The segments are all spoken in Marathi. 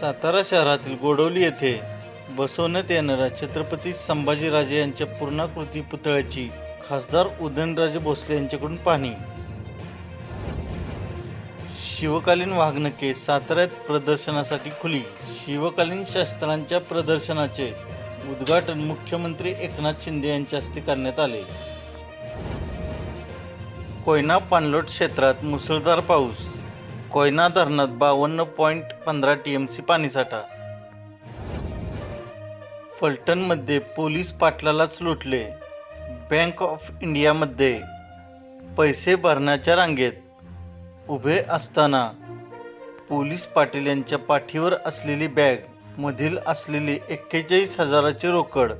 सातारा शहरातील गोडवली येथे बसवण्यात येणाऱ्या छत्रपती संभाजीराजे यांच्या पूर्णाकृती पुतळ्याची खासदार उदयनराजे भोसले यांच्याकडून पाहणी. शिवकालीन वाघनके साताऱ्यात प्रदर्शनासाठी खुली. शिवकालीन शस्त्रांच्या प्रदर्शनाचे उद्घाटन मुख्यमंत्री एकनाथ शिंदे यांच्या हस्ते करण्यात आले. कोयना पाणलोट क्षेत्रात मुसळधार पाऊस कोयना धरणात बावन्न पॉईंट पंधरा टी एम सी पाणीसाठा फलटणमध्ये पोलीस पाटलालाच लुटले. बँक ऑफ इंडियामध्ये पैसे भरण्याच्या रांगेत उभे असताना पोलीस पाटील यांच्या पाठीवर असलेली बॅग मधील असलेली एक्केचाळीस हजाराची रोकड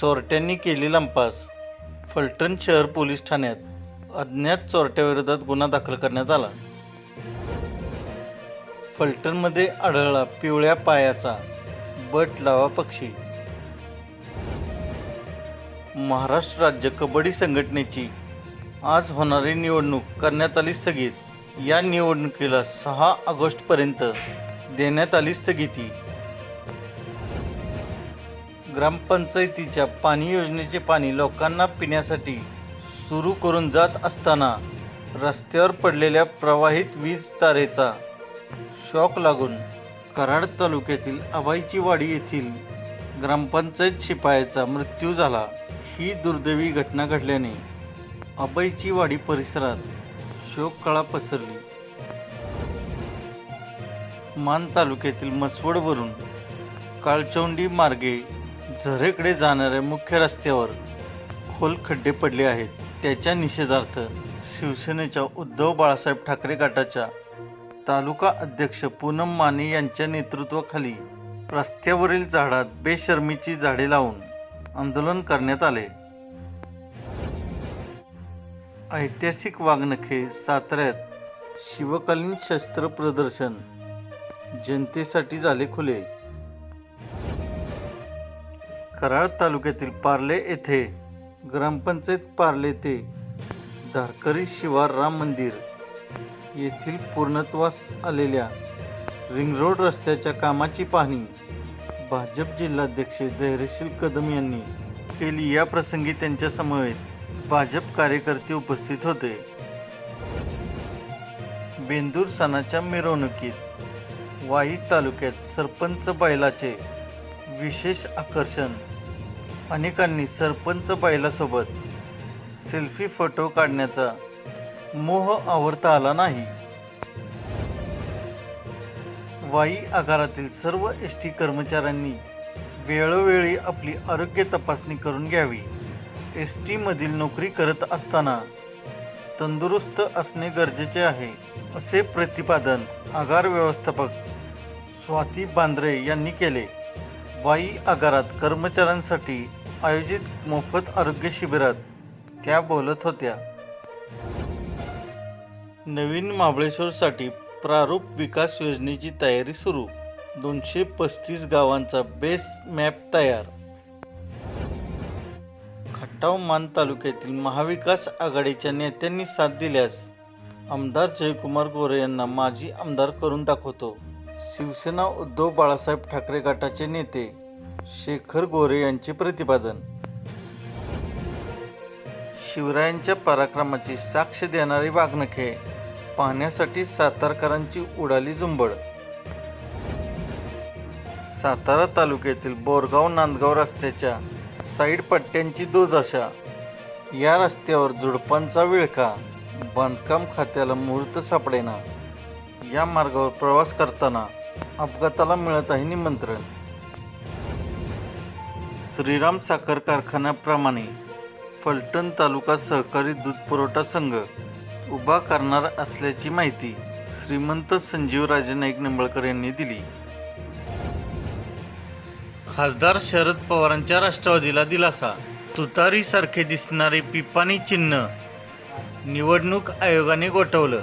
चोरट्यांनी केली लंपास. फलटण शहर पोलीस ठाण्यात अज्ञात चोरट्याविरोधात गुन्हा दाखल करण्यात आला. फलटणमध्ये आढळला पिवळ्या पायाचा बट लावा पक्षी. महाराष्ट्र राज्य कबड्डी संघटनेची आज होणारी निवडणूक करण्यात आली स्थगित. या निवडणुकीला सहा ऑगस्टपर्यंत देण्यात आली स्थगिती. ग्रामपंचायतीच्या पाणी योजनेचे पाणी लोकांना पिण्यासाठी सुरू करून जात असताना रस्त्यावर पडलेल्या प्रवाहित वीज तारेचा शॉक लागून कराड तालुक्यातील अबाईचीवाडी येथील ग्रामपंचायत शिपायाचा मृत्यू झाला. ही दुर्दैवी घटना घडल्याने अबाईचीवाडी परिसरात शोककळा पसरली. मान तालुक्यातील मसवडवरून काळचौंडी मार्गे झरेकडे जाणाऱ्या मुख्य रस्त्यावर खोल खड्डे पडले आहेत. त्याच्या निषेधार्थ शिवसेनेच्या उद्धव बाळासाहेब ठाकरे गटाच्या तालुका अध्यक्ष पूनम माने यांच्या नेतृत्वाखाली रस्त्यावरील झाडात बेशर्मीची झाडे लावून आंदोलन करण्यात आले. ऐतिहासिक वाघनखे साताऱ्यात शिवकालीन शस्त्र प्रदर्शन जनतेसाठी झाले खुले. कराड तालुक्यातील पार्ले येथे ग्रामपंचायत पार्ले ते धारकरी शिवार राम मंदिर येथील पूर्णत्वास आलेल्या रिंग रोड रस्त्याच्या कामाची पाहणी भाजप जिल्हाध्यक्ष धैर्यशील कदम यांनी केली. या प्रसंगी त्यांच्यासमवेत भाजप कार्यकर्ते उपस्थित होते. बेंदूर सणाच्या मिरवणुकीत वाई तालुक्यात सरपंच बैलाचे विशेष आकर्षण. अनेकांनी सरपंच बैलासोबत सेल्फी फोटो काढण्याचा मोह आवरता आला नाही. वाई आगारातील सर्व एस टी कर्मचाऱ्यांनी वेळोवेळी आपली आरोग्य तपासणी करून घ्यावी. एस टीमधील नोकरी करत असताना तंदुरुस्त असणे गरजेचे आहे असे प्रतिपादन आगार व्यवस्थापक स्वाती बांद्रे यांनी केले. वाई आगारात कर्मचाऱ्यांसाठी आयोजित मोफत आरोग्य शिबिरात त्या बोलत होत्या. नवीन महाबळेश्वरसाठी प्रारूप विकास योजनेची तयारी सुरू. दोनशे पस्तीस गावांचा बेस मॅप तयार. खटाव मान तालुक्यातील महाविकास आघाडीच्या नेत्यांनी साथ दिल्यास आमदार जयकुमार गोरे यांना माजी आमदार करून दाखवतो. शिवसेना उद्धव बाळासाहेब ठाकरे गटाचे नेते शेखर गोरे यांचे प्रतिपादन. शिवरायांच्या पराक्रमाची साक्ष देणारी वाघनखे पाहण्यासाठी सातारकरांची उडाली झुंबड. सातारा तालुक्यातील बोरगाव नांदगाव रस्त्याच्या साईड पट्ट्यांची दुर्दशा. या रस्त्यावर झुडपांचा विळखा बांधकाम खात्याला मुहूर्त सापडेना. या मार्गावर प्रवास करताना अपघाताला मिळत आहे निमंत्रण. श्रीराम साखर कारखान्याप्रमाणे फलटण तालुका सहकारी दूध पुरवठा संघ उभा करणार असल्याची माहिती श्रीमंत संजीवराजे नाईक निंबळकर यांनी दिली. खासदार शरद पवारांच्या राष्ट्रवादीला दिलासा. तुतारीसारखे दिसणारे पिपाणी चिन्ह निवडणूक आयोगाने गोठवलं.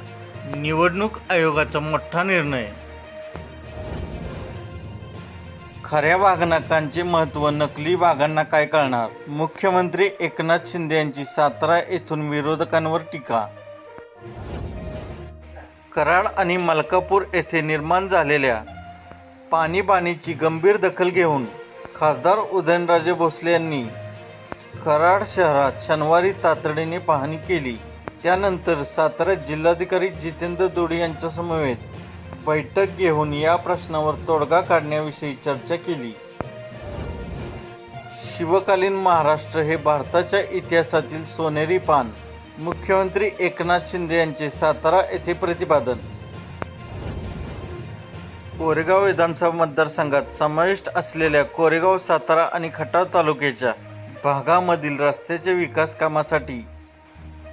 निवडणूक आयोगाचा मोठा निर्णय. खऱ्या वाघनकांचे महत्त्व नकली वाघांना काय कळणार? मुख्यमंत्री एकनाथ शिंदे यांची सातारा येथून विरोधकांवर टीका कराड आणि मलकापूर येथे निर्माण झालेल्या पाणीबाणीची गंभीर दखल घेऊन खासदार उदयनराजे भोसले यांनी कराड शहरात शनिवारी तातडीने पाहणी केली. त्यानंतर साताऱ्यात जिल्हाधिकारी जितेंद्र दोडी यांच्यासमवेत बैठक घेऊन या प्रश्नावर तोडगा काढण्याविषयी चर्चा केली. शिवकालीन महाराष्ट्र हे भारताच्या इतिहासातील सोनेरी पान. मुख्यमंत्री एकनाथ शिंदे यांचे सातारा येथे प्रतिपादन. कोरेगाव विधानसभा मतदारसंघात समाविष्ट असलेल्या कोरेगाव सातारा आणि खटाव तालुक्याच्या भागामधील रस्त्याच्या विकास कामासाठी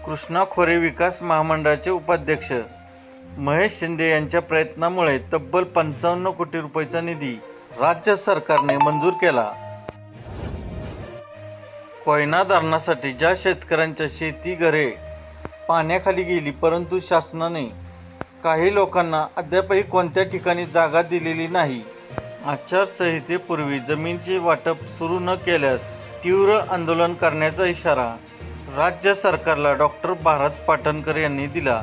कृष्णा खोरे विकास महामंडळाचे उपाध्यक्ष महेश शिंदे यांच्या प्रयत्नामुळे तब्बल पंचावन्न कोटी रुपयाचा निधी राज्य सरकारने मंजूर केला. कोयना धरणासाठी ज्या शेतकऱ्यांच्या शेती घरे पाण्याखाली गेली परंतु शासनाने काही लोकांना अद्यापही कोणत्या ठिकाणी जागा दिलेली नाही. आचारसंहितेपूर्वी जमीनचे वाटप सुरू न केल्यास तीव्र आंदोलन करण्याचा इशारा राज्य सरकारला डॉक्टर भारत पाटणकर यांनी दिला.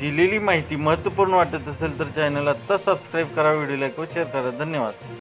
दिलेली माहिती महत्त्वपूर्ण वाटत असेल तर चॅनल आत्ता सबस्क्राईब करा व्हिडिओ लाईक व शेअर करा. धन्यवाद.